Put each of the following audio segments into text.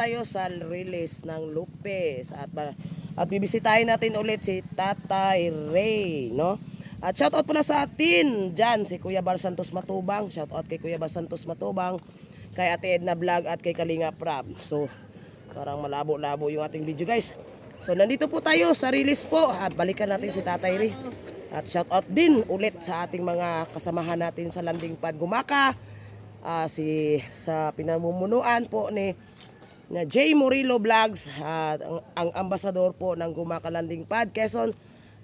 tayo sa release ng Lupes at, at bibisitahin natin ulit si Tatay Ray, no? At shoutout pala sa atin dyan, si Kuya Bar Santos Matubang. Shoutout kay Kuya Bar Santos Matubang, kay Ate Edna Vlog at kay Kalinga Prab. So, parang malabo-labo yung ating video guys. So, nandito po tayo sa release po at balikan natin si Tatay Ray. At shoutout din ulit sa ating mga kasamahan natin sa landing pad Gumaka. Ah, si sa pinamumunuan po ni na J. Murillo Vlogs at ang, ang ambasador po ng Gumaka Landing Pad Quezon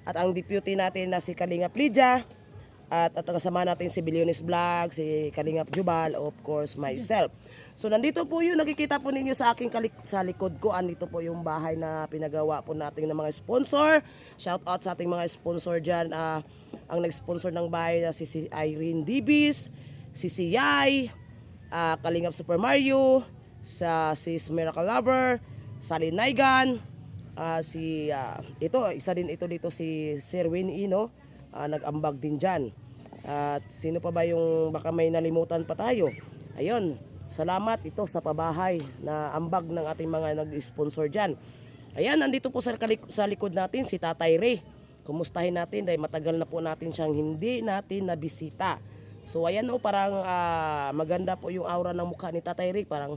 at ang deputy natin na si Kalingap Lydia at at kasama natin si Billionis Vlog, si Kalingap Jubal, of course myself. So nandito po yun, nakikita po ninyo sa aking kalik sa likod ko, andito po yung bahay na pinagawa po natin ng mga sponsor. Shout out sa ating mga sponsor dyan. ah, ang nag-sponsor ng bahay na si, si Irene Dibis, si Siyay, ah, Kalingap Super Mario, sa si Miracle Lover, Sally Naigan, ah, si ah, ito isa din ito dito si Sir Winnie no Ah, nag-ambag din diyan. At sino pa ba yung baka may nalimutan pa tayo? Ayun, salamat ito sa pabahay na ambag ng ating mga nag-sponsor diyan. Ayan, nandito po sa, sa likod natin si Tatay Ray. Kumustahin natin dahil matagal na po natin siyang hindi natin nabisita. So ayan o, parang ah, maganda po yung aura ng mukha ni Tatay Ray. Parang,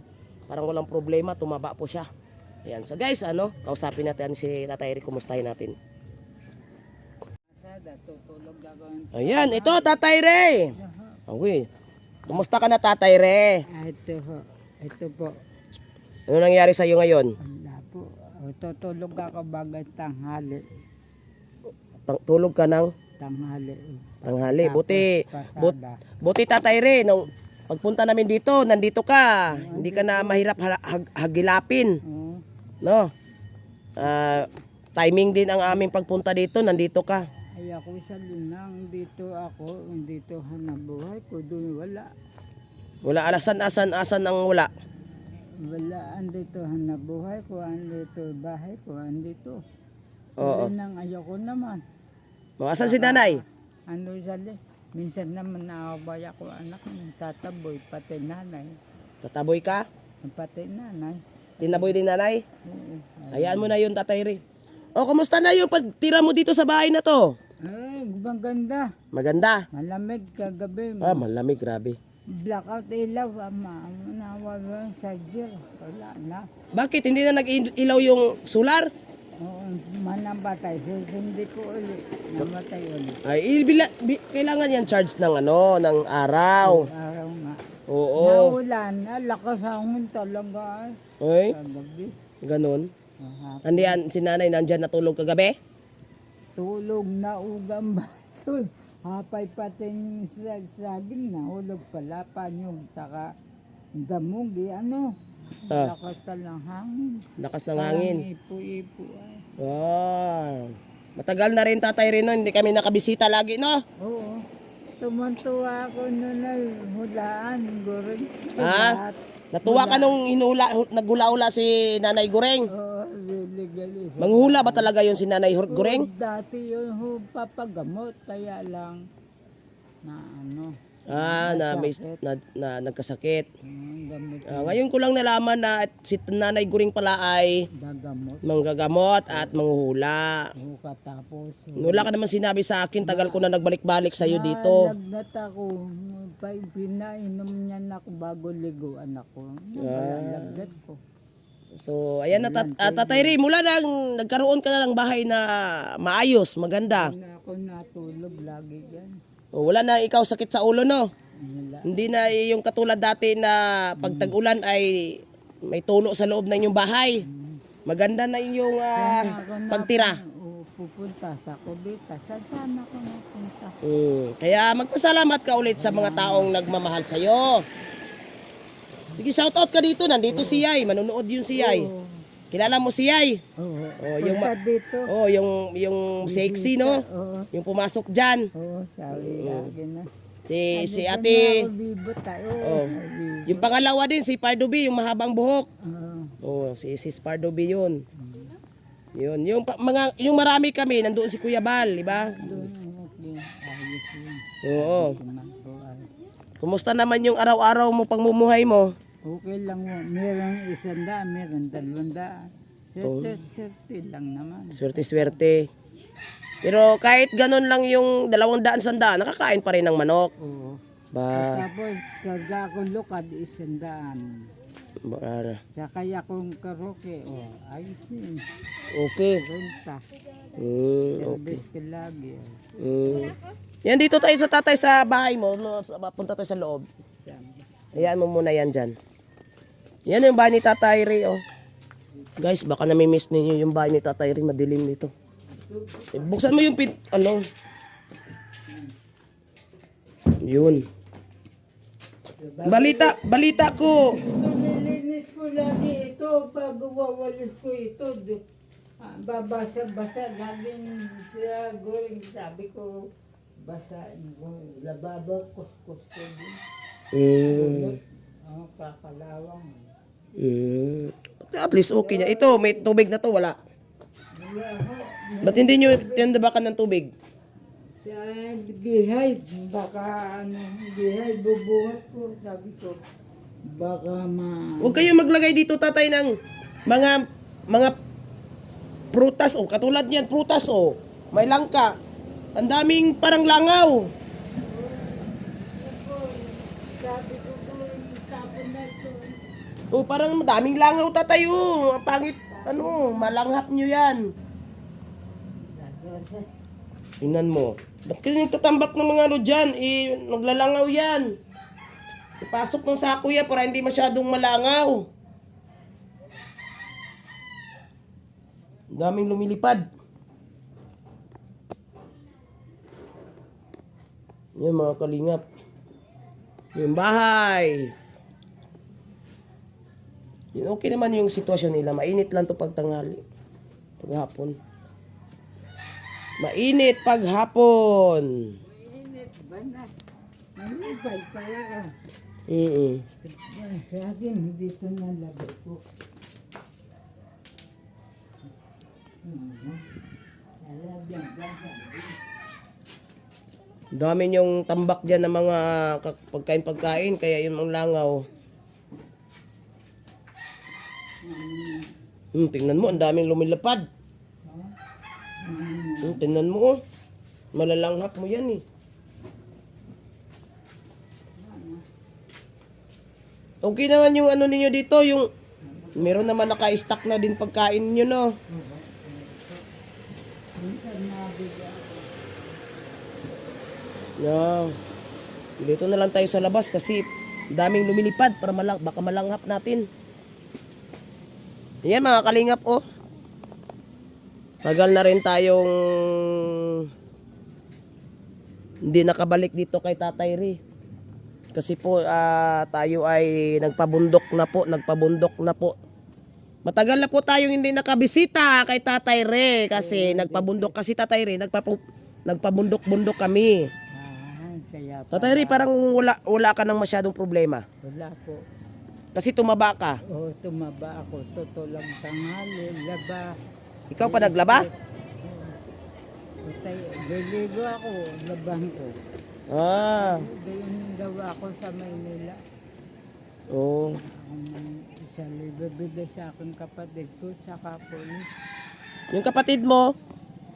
parang walang problema, tumaba po siya. Ayan, so guys, ano, kausapin natin si Tatay Ray, kumustahin natin. Ayan, ito Tatay Ray. Okay. Kumusta ka na Tatay Ray? Ah, ito ho. Ito po. Ano nangyari sa iyo ngayon? Wala po. Tutulog ako bagay tanghali. Tang- Tulog ka ng Tanghali. tanghali. Buti, but, buti Tatay Ray, nung pagpunta namin dito, nandito ka. Hindi ka na mahirap ha- hag- hagilapin. Oo. No? Ah, timing din ang aming pagpunta dito, nandito ka. Ay ako sa linang dito ako. Dito hanap buhay ko. Doon wala. Wala alasan, asan, asan ang wala. Wala. Andito hanap buhay ko. Andito bahay ko. Andito. Oo. Sa linang ayoko naman. O, Asan si nanay? Ano sa li? Minsan naman naaway ako anak ng tataboy. Pati nanay. Tataboy ka? Pati nanay. Tinaboy din nanay? Oo. Hayaan mo na yun, Tatay Ray. O, kumusta na yung pagtira mo dito sa bahay na to? Ay, maganda. Maganda. Malamig kagabi. Ah, malamig, grabe. Blackout ilaw. Ama, nawala sa jail. Wala na. Bakit hindi na nag-ilaw yung solar? Oo, manabatay. Susindi ko ulit. Namatay ulit. Ay, ibila, bi- kailangan yan charge ng ano, ng araw. Araw nga. Oo. Naulan. Ah, lakas hangin talaga. Ay, ganun. Aha. Andi yan, si nanay nandyan natulog kagabi? Tulog na ugam baso. Hapay pating sa saging na hulog pala panyog saka damugi ano. Ah. Lakas talang hangin. Lakas ng hangin. Ipo-ipo ay. Wow. Matagal na rin tatay rin no, hindi kami nakabisita lagi no? Oo. Tumantuwa ako noon na hulaan, gurin. Ha? Natuwa ka nung hinula, hu- naghula-hula si Nanay Gureng. Oo, legalis. Manghula ba talaga yun si Nanay Hur- Gureng? Dati yun ho, papagamot, kaya lang na ano, Ah, na, may, na, na nagkasakit. gamot, Ah, ngayon ko lang nalaman na at si Nanay Guring pala ay gagamot. manggagamot at manghuhula. Katapos. Wala ka naman sinabi sa akin, tagal ko na nagbalik-balik sa iyo dito. Lagnat ako, pa, pinainom niya na ako bago liguan ako. Ah. Lagnat ko. So, ayan na, tat, ah, Tatay Ray, mula nang nagkaroon ka na ng bahay na maayos, maganda. Na ako natulog lagi yan. O, wala na ikaw sakit sa ulo, no? Wala. Hindi na yung katulad dati na pag tag-ulan ay may tulo sa loob ng inyong bahay. Maganda na yung ah, Ako na pagtira. pupunta sa Kubita. Saan saan ako napunta? Mm, kaya magpasalamat ka ulit sa mga taong nagmamahal sa iyo. Sige, shout out ka dito. Nandito si Yay. Manonood yung si Yay. Kilala mo si Yay? Oo. Oh, yung ma- dito. oh, yung yung sexy no? Oo. Yung pumasok diyan. Oo, sabi lagi na. Si si Ate bibo tayo. Oh. Yung pangalawa din si Pardobi, yung mahabang buhok. Oo. Oh, si Sis Pardobi yun. Yun, yung pa- mga yung marami kami nandoon si Kuya Bal, di ba? Oo. Kumusta naman yung araw-araw mo pangmumuhay mo? Okay lang mo. Meron isang daan, meron dalawang daan. Oh. Serte lang naman. Swerte-swerte. Pero kahit ganun lang yung dalawang daan sandaan, nakakain pa rin ng manok. Oo. Ba, Tapos, karga akong lukad, isang daan. ba- Sakay akong karaoke. Oh, ayos yun. okay. Renta. Mm, okay. Service lagi. Mm. Yan dito tayo sa tatay sa bahay mo. No, punta tayo sa loob. Hayaan mo muna yan dyan. Yan yung bahay ni Tatay Ray, oh. Guys, baka nami-miss ninyo yung bahay ni Tatay Ray. Madilim dito. Eh, buksan mo yung pin... Ano? Yun. Balita, balita ko. Ito, nilinis ko lagi ito. Pag wawalis ko ito, ah, babasa-basa. Laging sa goring sabi ko, basain ko. Lababa, kuskus ko. Mm. Oh, kakalawang. Mm. At least okay na. Ito, may tubig na to, wala. Ba't hindi nyo tindabakan ng tubig? Sa gihay, baka ano, gihay, bubuhat ko. Sabi ko, baka ma... Huwag kayo maglagay dito tatay ng mga mga prutas o katulad niyan prutas o may langka. Ang daming parang langaw. Sabi ko po, tapon na ito. O parang daming langaw tatay o. Ang pangit ano, malanghap nyo yan. Tingnan mo. Ba't kayo nagtatambak ng mga ano dyan? Eh, naglalangaw yan. Ipasok ng sako yan para hindi masyadong malangaw. Ang daming lumilipad. Yan mga kalingap. Yung bahay. Yun, okay naman yung sitwasyon nila. Mainit lang to pagtanghali. Paghapon. Mainit paghapon. Init ba na? Manibay pala ka. Mm Sa akin, dito na lagay ko. Dami yung tambak dyan ng mga pagkain-pagkain, kaya yung mga langaw. Hmm, tingnan mo, ang daming lumilapad. Hmm, tingnan mo, oh. Malalanghap mo yan eh. Okay naman yung ano ninyo dito, yung meron naman naka-stack na din pagkain ninyo, no? No. Dito na lang tayo sa labas kasi daming lumilipad para malang, baka malanghap natin. Yan mga kalingap oh. Tagal na rin tayong hindi nakabalik dito kay Tatay Ri. Kasi po ah, tayo ay nagpabundok na po, nagpabundok na po. Matagal na po tayong hindi nakabisita kay Tatay Re kasi nagpabundok kasi Tatay Re, nagpapu, nagpabundok-bundok kami. Ah, kaya pa. Tatay Ray, parang wala, wala ka nang masyadong problema. Wala po. Kasi tumaba ka. Oh, tumaba ako. Tutulang tanghali, laba. Ikaw pa naglaba? Utay, liligo ako, laban ko. Ah, Ganyan gawa ko sa Maynila. oo. Ang isa libo bigay sa aking kapatid ko sa kapolis. Yung kapatid mo,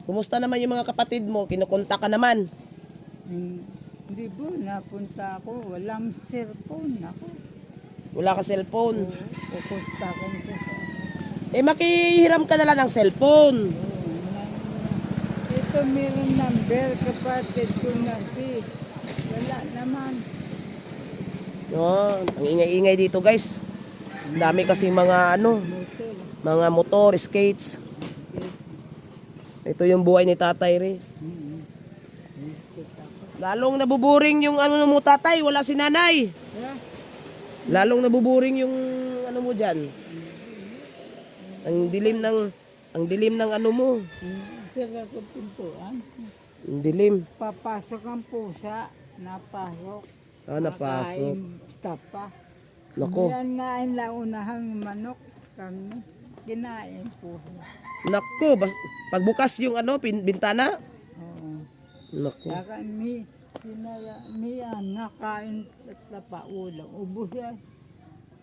kumusta naman yung mga kapatid mo? Kinukonta ka naman. Hindi po, napunta ako. Walang cellphone ako. Wala ka cellphone. Pupunta ko Eh, makihiram ka na lang ng cellphone. Ito meron number kapatid ko na si. Wala naman. Oh, ang ingay-ingay dito, guys. Ang dami kasi mga ano, mga motor, skates. Ito yung buhay ni Tatay ako. Lalong nabuburing yung ano mo, Tatay. Wala si Nanay. Yeah. Lalong nabuburing yung ano mo diyan. Ang dilim ng ang dilim ng ano mo. Sira ko pintuan. Ang dilim. Papasok ang pusa. Napasok. Ah, napasok. Kakain tapa. Nako. Yan nga ang launahang manok. Kami. Kinain po. Nako, bas, pagbukas yung ano, pin, bintana. Oo. Nako. Kaya kami, Sinaya niya, nakain at napaulang. Ubus yan.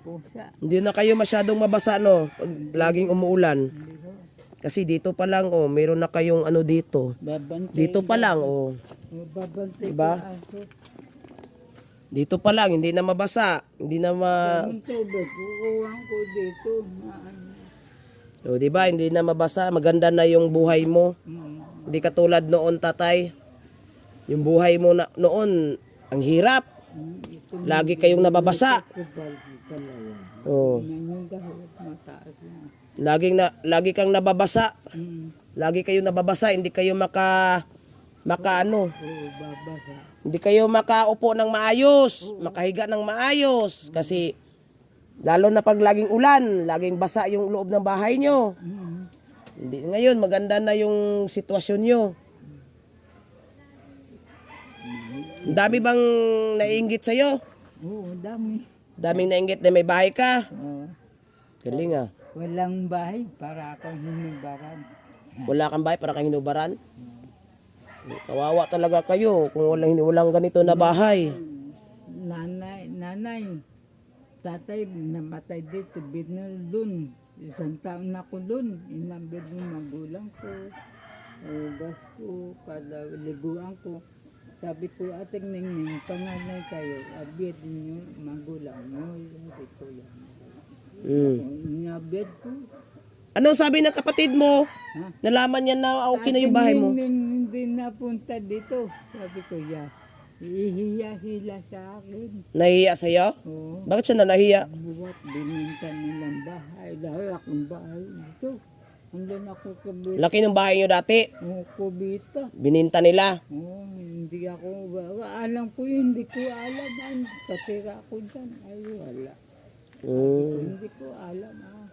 Pusa. Hindi na kayo masyadong mabasa no pag laging umuulan. Kasi dito pa lang oh, meron na kayong ano dito. Babantay. Dito pa lang oh. Babantay Diba? Dito pa lang hindi na mabasa, hindi na ma Ang tubig, ko dito. Na, ano. O, di ba? Hindi na mabasa, maganda na yung buhay mo. Mm. Hindi katulad noon, tatay. Yung buhay mo na noon, ang hirap. Lagi kayong nababasa. Oh, laging na lagi kang nababasa. Lagi kayong nababasa, hindi kayo maka maka ano, hindi kayo makaupo ng maayos, makahiga ng maayos kasi lalo na pag laging ulan, laging basa yung loob ng bahay nyo. Hindi ngayon maganda na yung sitwasyon nyo. Ang Dami bang naiinggit sa'yo? Oo, dami. Daming nainggit na may bahay ka. Oo. Galing ah. walang bahay para akong hinubaran. Wala kang bahay para kang hinubaran. Kawawa talaga kayo kung walang, walang ganito na bahay. Nanay, nanay, tatay namatay dito, binul dun. Isang taon na ko dun, inambid ng magulang ko. Ugas ko, kada liguan ko. Sabi ko, ating ningning, panganay kayo, abid niyo, magulang mo. Sabi ko yan. Mm. Inabid ko. Anong sabi ng kapatid mo? Ha? Nalaman niya na okay na yung bahay mo. Ating ningning hindi napunta dito. Sabi ko, ya. Ihiya-hila sa akin. Nahiya sa'yo? Oo. Bakit siya na nahiya? Buwat bininta nilang bahay. Dahil akong bahay dito. Andun ako kabita. Laki ng bahay niyo dati. Oh, kubita. Bininta nila. Oh, hindi ako, alam ko yun, hindi ko alam. Ang katira ko dyan. Ay, wala. Mm. Hindi ko alam. Ah.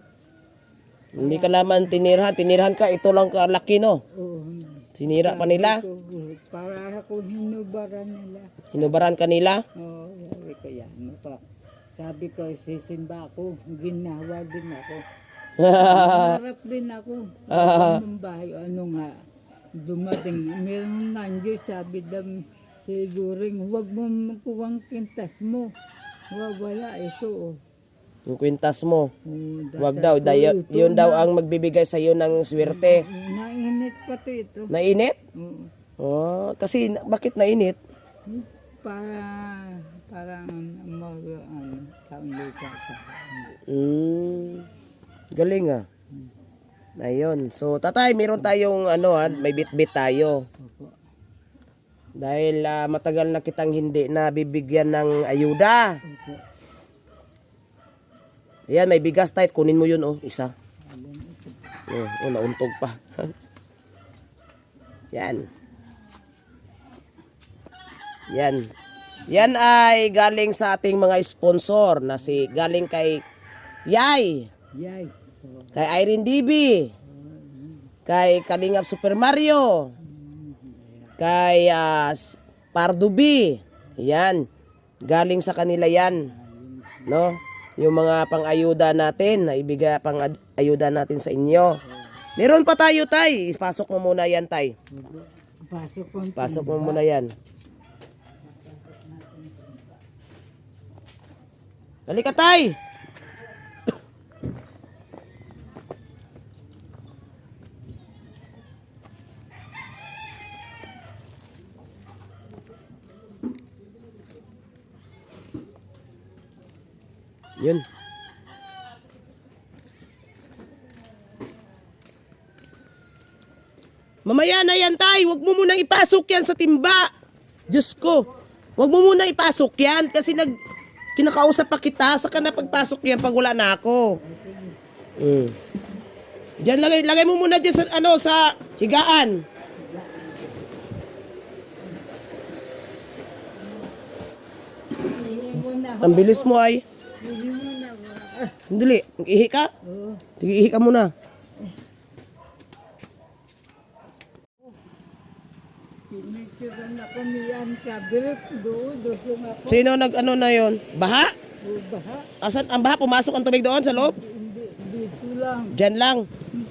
Hindi ka naman tinirhan. Tinirhan ka, ito lang kalaki no. Oh, Sinira pa nila. so, para ako hinubaran nila. Hinubaran ka nila. Oh, sabi ko yan. Ano pa? Sabi ko, sisimba ako. Ginawa din ako. Harap din ako. Anong bahay, ano nga, dumating. Meron nga Diyos, sabi dam, siguring, huwag mo makuwang kintas mo. Wag, wala, ito. Oh. Yung kwintas mo. Oh, dasal Wag daw. ko, Dayo, yun daw ang magbibigay sa iyo ng swerte. Nainit pati ito. Nainit? Oo. Oh, kasi na- bakit nainit? para, parang, ano, ano, taong lupa sa Mm, galing ah. Ayun. So, tatay, meron tayong ano ah, may bit-bit tayo. Dahil ah, matagal na kitang hindi na bibigyan ng ayuda. Ayan, may bigas tayo. Kunin mo yun, oh. Isa. Oh, oh nauntog pa. Yan. Yan. Yan ay galing sa ating mga sponsor na si galing kay Yay, Yay. Kay Irene DB, kay Kalingap Super Mario, kay S- Pardo B. Yan. Galing sa kanila yan. No? Yung mga pang-ayuda natin, na ibigay pang-ayuda natin sa inyo. Meron pa tayo, tay. Pasok mo muna yan, tay. Pasok. Pasok mo muna yan. Halika, tay. Yun. Mamaya na yan, tay. Huwag mo munang ipasok yan sa timba. Diyos ko. Huwag mo munang ipasok yan kasi nag kinakausap pa kita. Saka na pagpasok yan pag wala na ako. Mm. Diyan lagay, lagay mo muna dyan sa ano sa higaan. Ang bilis mo ay. Ihi mo na. Ah, Sandali, ihi ka? Oo. Sige, ihi ka muna. Pinicturean ako niyan kabirip doon. Doon ako. Sino nag ano na yon? Baha? Baha. Asan ang baha? Pumasok ang tubig doon sa loob? Hindi, dito lang. Diyan lang.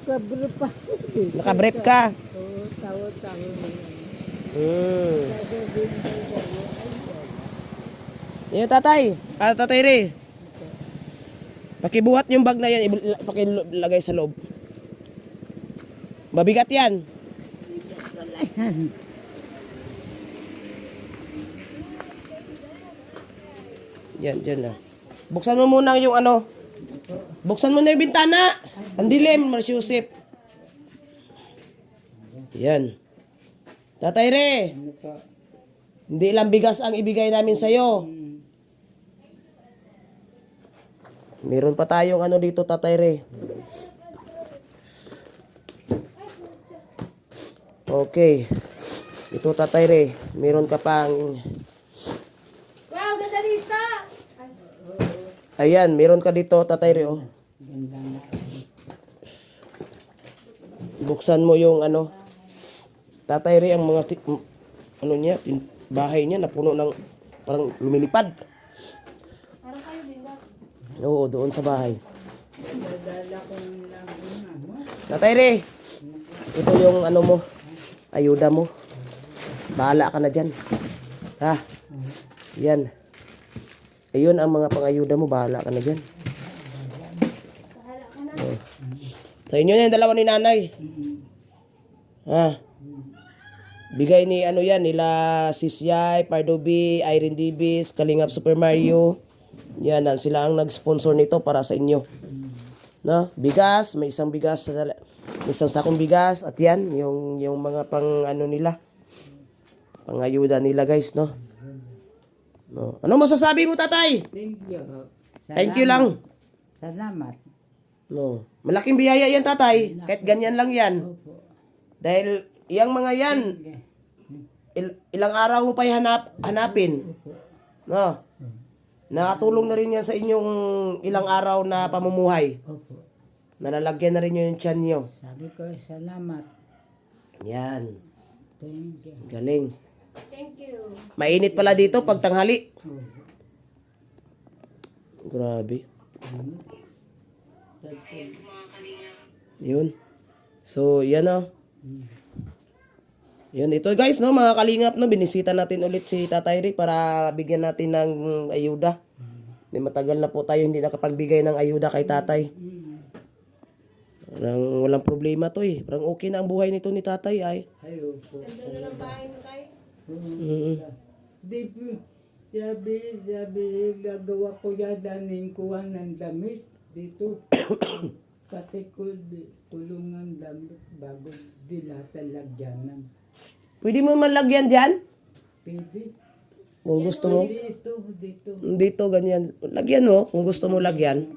Kabirip pa. Nakabrep ka. Oo, tawa-tawa na yan. Hmm. Yung tatay. Ah, tatay Ray. Pakibuhat yung bag na yan, pakilagay sa loob. Mabigat yan. Yan, dyan na. Buksan mo muna yung ano. Buksan mo na yung bintana. Ang dilim, Mars Yusip. Yan. Tatay Re, hindi lang bigas ang ibigay namin sa'yo. Meron pa tayong ano dito, Tatay Re. Okay. Ito, Tatay Re. Meron ka pang... Wow, ganda dito! Ayan, meron ka dito, Tatay Re. Oh. Buksan mo yung ano. Tatay Re, ang mga... ano niya, bahay niya napuno ng... Parang lumilipad. Parang kayo din ba? Oo, doon sa bahay. Tatay Re, ito yung ano mo, ayuda mo. Bahala ka na dyan. Ha? Yan. Ayun ang mga pangayuda mo, bahala ka na dyan. Oh. Sa inyo yung dalawa ni nanay. Ha? Bigay ni ano yan, nila Sisyay, Pardo B, Irene Dibis, Kalingap Super Mario. Yan, sila ang nag-sponsor nito para sa inyo. No? Bigas, may isang bigas, may isang sakong bigas at yan yung yung mga pang ano nila. Pangayuda nila, guys, no? No. Ano masasabi mo, tatay? Thank you. Thank you lang. Salamat. No. Malaking biyaya yan, tatay. Kahit ganyan lang yan. Dahil iyang mga yan, il- ilang araw mo pa hanap, hanapin. No. Nakatulong na rin yan sa inyong ilang araw na pamumuhay. Opo. Nalalagyan na rin yun yung tiyan nyo. Sabi ko, salamat. Yan. Thank you. Galing. Thank you. Mainit pala dito pag tanghali. Grabe. Yun. So, yan o. Yun, ito guys, no, mga kalingap, no, binisita natin ulit si Tatay Rick para bigyan natin ng ayuda. Di matagal na po tayo hindi nakapagbigay ng ayuda kay Tatay. Parang walang problema to eh. Parang okay na ang buhay nito ni Tatay ay. Ay, opo. Ganda na ng bahay mo tayo. Mm. Di po, sabi, sabi, gagawa ko yadanin kuha ng damit dito. Pati ko di- tulungan damit bago dilata lagyanan. Pwede mo man lagyan dyan? Pwede. Kung gusto mo. Dito, dito. Dito, ganyan. Lagyan mo, kung gusto mo lagyan.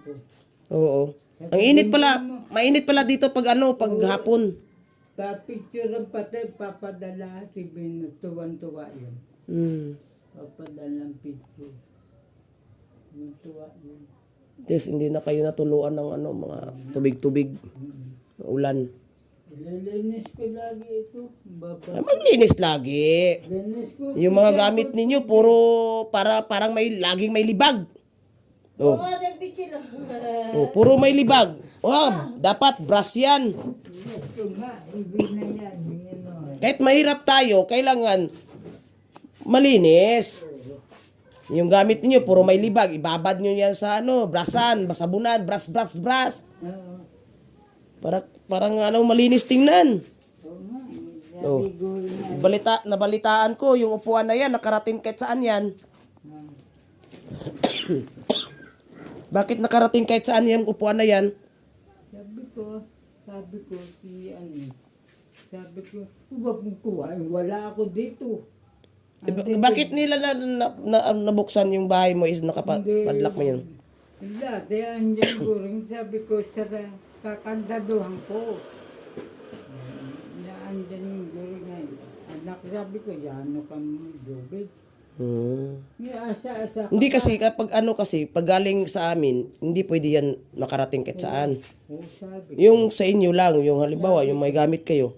Oo. Ang init pala, mainit pala dito pag ano, pag hapon. Pa-picture ang pati, papadala, tibin, tuwan-tuwa yun. Hmm. Papadala ang picture. Yung tuwa yun. Tapos hindi na kayo natuluan ng ano, mga tubig-tubig. Ulan. Ililinis ko lagi ito. Baba. Ay, maglinis lagi. Linis ko. Yung mga gamit ninyo, puro para parang may laging may libag. Oh, Oo, oh, pichi lang. oh puro may libag. Oh, dapat brass yan. Oh. Kahit mahirap tayo, kailangan malinis. Yung gamit niyo puro may libag, ibabad niyo yan sa ano, brasan, basabunan, bras, bras, bras. Oo. Para, parang ano, malinis tingnan. Oo. Oh. Balita, nabalitaan ko, yung upuan na yan, nakarating kahit saan yan. Bakit nakarating kahit saan yung upuan na yan? Sabi ko, sabi ko si ano, sabi ko, huwag mong kuhain, wala ako dito. Ba- bakit nila na, na, na- nabuksan yung bahay mo is nakapadlock mo? Wala, kaya andyan ko rin, sabi ko, sa kakandaduhan ko. Na andyan yung guru ngayon. Anak, sabi ko, yano ka mo, Jobel. Hmm. May asa-asa ka. Hindi kasi kapag ano kasi, pag galing sa amin, hindi pwede yan makarating kahit saan. Oo, sabi. Yung sa inyo lang, yung halimbawa, yung may gamit kayo.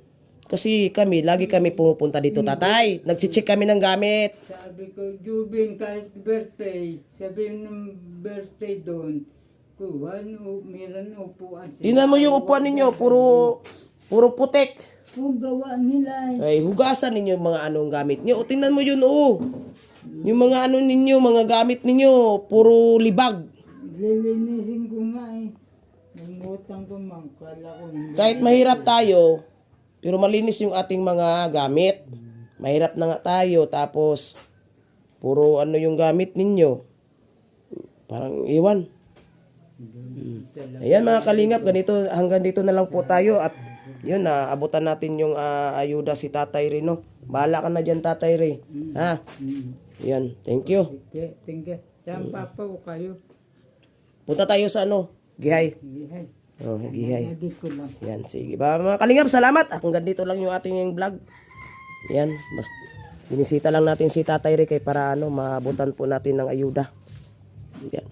Kasi kami, lagi kami pumupunta dito, tatay. Nagchicheck kami ng gamit. Sabi ko, Jubin, kahit birthday, sabi ng birthday doon, kuhan meron upuan. Tingnan mo yung upuan ninyo, puro Puro putek. Kung gawa nila eh. Ay, hugasan ninyo yung mga anong gamit nyo. O, tingnan mo yun, oo. Yung mga ano ninyo, mga gamit ninyo, puro libag. Lilinisin ko nga eh. Nangutang ko man, kala ko. Kahit mahirap tayo, pero malinis yung ating mga gamit. Mahirap na nga tayo, tapos puro ano yung gamit ninyo. Parang iwan. Hmm. Ayan mga kalingap, ganito hanggang dito na lang po tayo at yun na abutan natin yung ah, ayuda si Tatay Rino. Bahala ka na diyan Tatay Ray. Ha? Yan, thank you. Sige, tingga. Yan papa ko kayo. Punta tayo sa ano? Gihay. Sige, hay. Oh, gihay. Lagi ko lang. Yan, sige. Ba, mga kalingap, salamat. Hanggang dito lang yung ating vlog. Yan, mas binisita lang natin si Tatay Rick eh, para ano, maabutan po natin ng ayuda. Yan.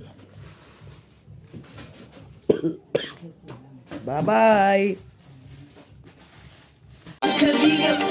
Bye-bye! Kalingap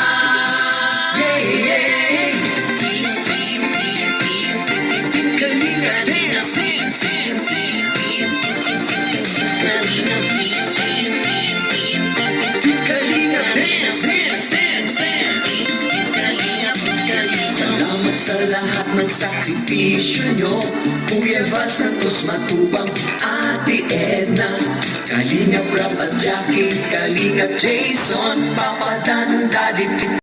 sakripisyo nyo. Kuya Val Santos Matubang Ate Edna. Kalinga Prab at Jackie Kalinga Jason Papa Dan Daddy